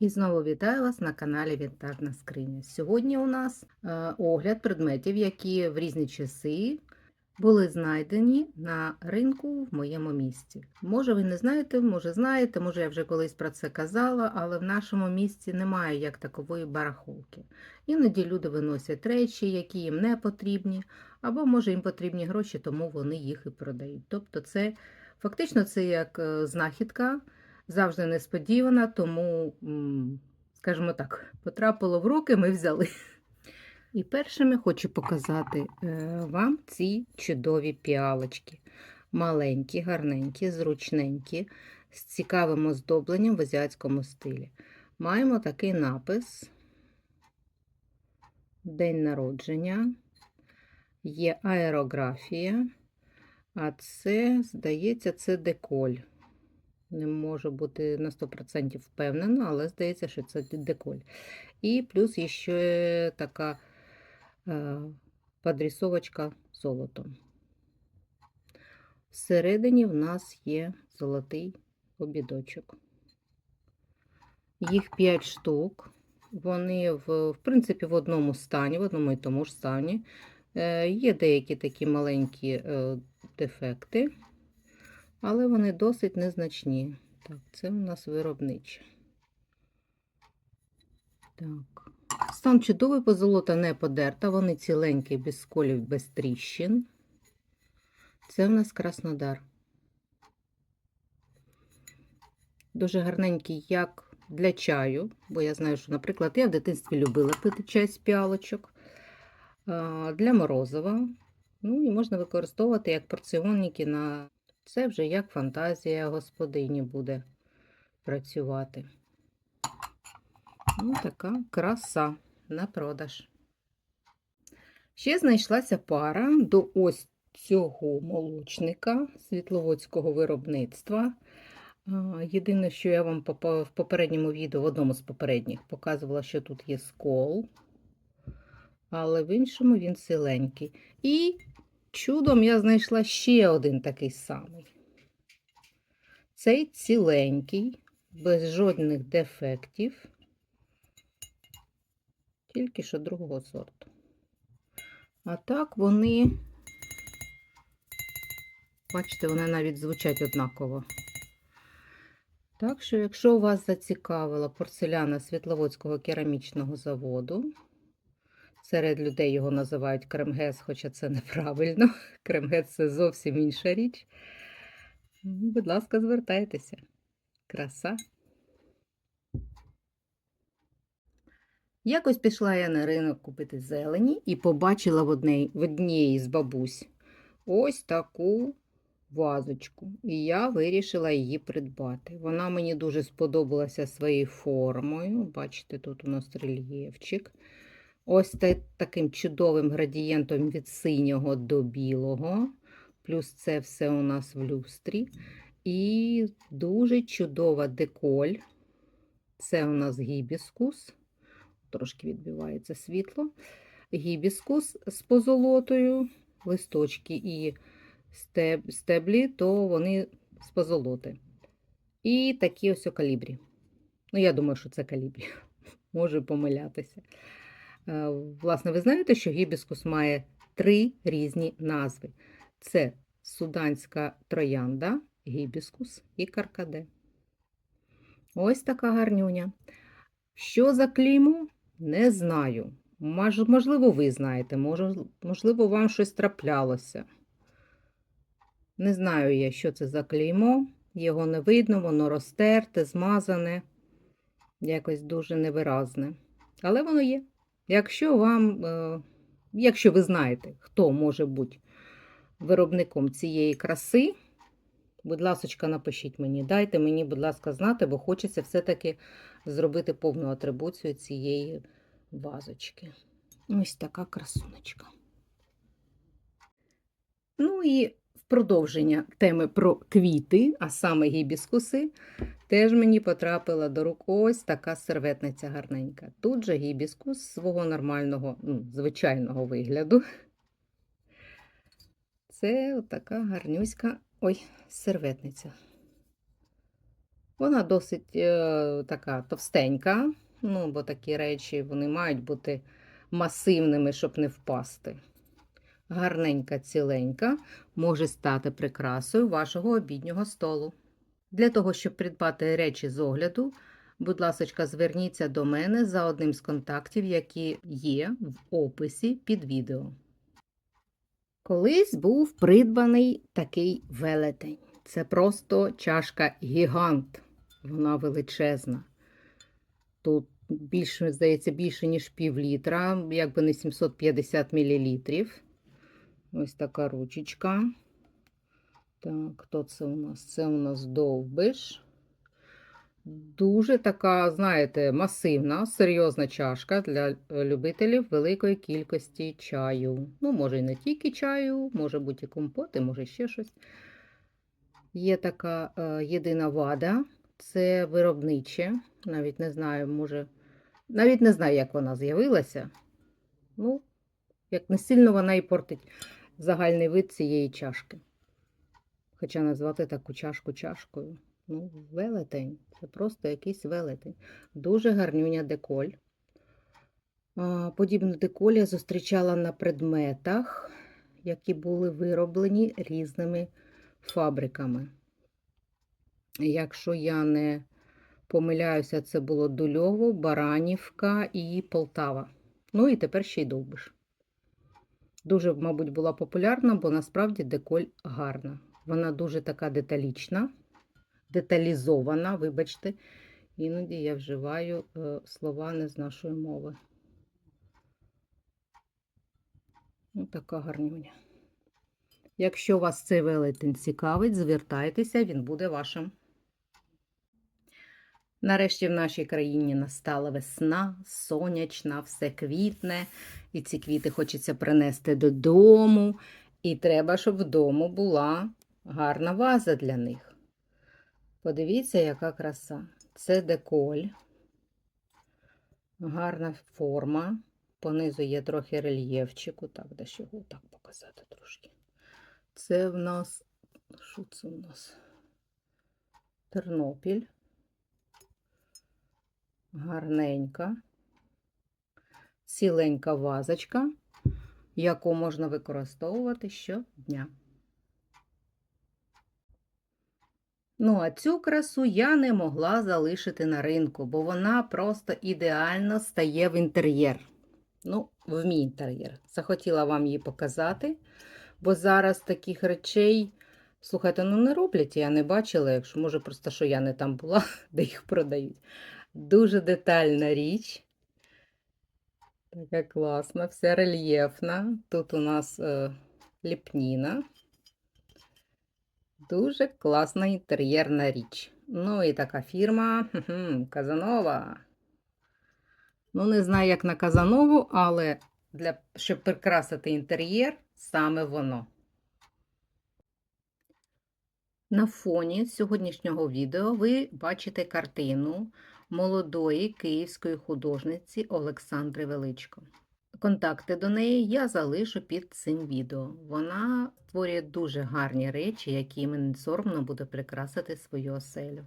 І знову вітаю вас на каналі Вінтажна скриня. Сьогодні у нас е, огляд предметів, які в різні часи були знайдені на ринку в моєму місті. Може, ви не знаєте, може знаєте, може я вже колись про це казала, але в нашому місті немає як такової барахолки. Іноді люди виносять речі, які їм не потрібні, або може їм потрібні гроші, тому вони їх і продають. Тобто, це фактично це як е, знахідка завжди несподівана, тому, скажімо так, потрапило в руки, ми взяли. І першими хочу показати е, вам ці чудові піалочки. Маленькі, гарненькі, зручненькі, з цікавим оздобленням в азіатському стилі. Маємо такий напис. День народження, є аерографія, а це, здається, це деколь. Не можу бути на 100% впевнена, але здається, що це деколь. І плюс ще така е, подрисовочка золотом. Всередині в нас є золотий обідочок. Їх 5 штук. Вони, в, в принципі, в одному стані, в одному і тому ж стані. Е, є деякі такі маленькі е, дефекти але вони досить незначні. Так, це у нас виробниче. Так. Стан чудовий, позолота не подерта, вони ціленькі, без сколів, без тріщин. Це в нас Краснодар. Дуже гарненький, як для чаю, бо я знаю, що, наприклад, я в дитинстві любила пити чай з піалочок. Для морозива. Ну і можна використовувати як порціонники на це вже як фантазія господині буде працювати. Ну, така краса на продаж. Ще знайшлася пара до ось цього молочника світловодського виробництва. Єдине, що я вам в попередньому відео, в одному з попередніх, показувала, що тут є скол, але в іншому він силенький. І Чудом я знайшла ще один такий самий. Цей ціленький, без жодних дефектів, тільки що другого сорту. А так вони, бачите, вони навіть звучать однаково. Так що, якщо вас зацікавила порцеляна Світловодського керамічного заводу, Серед людей його називають кремгес, хоча це неправильно. Кремгес це зовсім інша річ. Будь ласка, звертайтеся. Краса. Якось пішла я на ринок купити зелені і побачила в одній, в одній з бабусь ось таку вазочку. І я вирішила її придбати. Вона мені дуже сподобалася своєю формою. Бачите, тут у нас рельєфчик. Ось таким чудовим градієнтом від синього до білого. Плюс це все у нас в люстрі. І дуже чудова деколь. Це у нас гібіскус. Трошки відбивається світло. Гібіскус з позолотою, листочки і стеблі, то вони з позолоти. І такі ось калібрі. Ну, я думаю, що це калібрі. Можу помилятися. Е, власне, ви знаєте, що гібіскус має три різні назви: це суданська троянда, гібіскус і каркаде. Ось така гарнюня. Що за кліму? Не знаю. Можливо, ви знаєте, можливо, вам щось траплялося. Не знаю я, що це за клеймо, його не видно, воно розтерте, змазане, якось дуже невиразне. Але воно є. Якщо вам, е, якщо ви знаєте, хто може бути виробником цієї краси, будь ласка, напишіть мені, дайте мені, будь ласка, знати, бо хочеться все-таки зробити повну атрибуцію цієї вазочки. Ось така красуночка. Ну і в продовження теми про квіти, а саме гібіскуси, теж мені потрапила до рук ось така серветниця гарненька. Тут же гібіскус свого нормального, ну, звичайного вигляду. Це така гарнюська ой, серветниця. Вона досить е, така товстенька, ну, бо такі речі вони мають бути масивними, щоб не впасти. Гарненька, ціленька, може стати прикрасою вашого обіднього столу. Для того, щоб придбати речі з огляду, будь ласка, зверніться до мене за одним з контактів, які є в описі під відео. Колись був придбаний такий велетень. Це просто чашка гігант. Вона величезна. Тут більше, здається, більше, ніж пів літра, якби не 750 мл. Ось така ручечка. Так, хто це у нас? Це у нас довбиш. Дуже така, знаєте, масивна, серйозна чашка для е, любителів великої кількості чаю. Ну, може, і не тільки чаю, може бути і компоти, може ще щось. Є така е, єдина вада, це виробниче. Навіть не знаю, може, навіть не знаю, як вона з'явилася. Ну, як не сильно вона і портить загальний вид цієї чашки. Хоча назвати таку чашку чашкою. Ну, велетень. Це просто якийсь велетень. Дуже гарнюня деколь. Подібну деколь я зустрічала на предметах, які були вироблені різними фабриками. Якщо я не помиляюся, це було Дульово, Баранівка і Полтава. Ну і тепер ще й Довбиш. Дуже, мабуть, була популярна, бо насправді деколь гарна. Вона дуже така деталічна, деталізована, вибачте. Іноді я вживаю е, слова не з нашої мови. Ну, така гарнюня. Якщо вас цей велетень цікавить, звертайтеся, він буде вашим. Нарешті в нашій країні настала весна, сонячна, все квітне, і ці квіти хочеться принести додому. І треба, щоб вдома була гарна ваза для них. Подивіться, яка краса. Це деколь, гарна форма. Понизу є трохи рельєфчику. Так, де ж його так показати трошки. Це в нас, що це у нас? Тернопіль. Гарненька, ціленька вазочка, яку можна використовувати щодня. Ну, а цю красу я не могла залишити на ринку, бо вона просто ідеально стає в інтер'єр. Ну, в мій інтер'єр. Захотіла вам її показати, бо зараз таких речей, слухайте, ну не роблять, я не бачила, якщо може, просто що я не там була, де їх продають. Дуже детальна річ. Така класна, вся рельєфна. Тут у нас е, ліпніна. Дуже класна інтер'єрна річ. Ну і така фірма Казанова. Ну, не знаю, як на Казанову, але для, щоб прикрасити інтер'єр, саме воно. На фоні сьогоднішнього відео ви бачите картину молодої київської художниці Олександри Величко. Контакти до неї я залишу під цим відео. Вона створює дуже гарні речі, мені соромно буде прикрасити свою оселю.